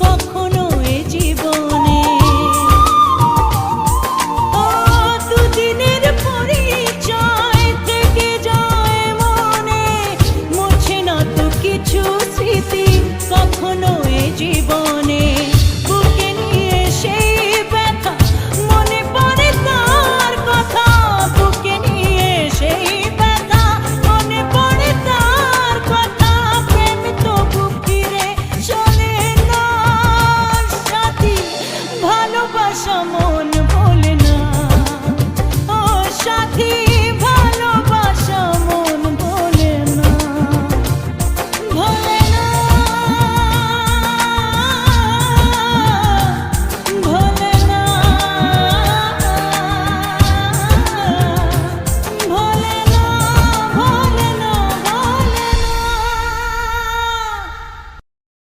কখনো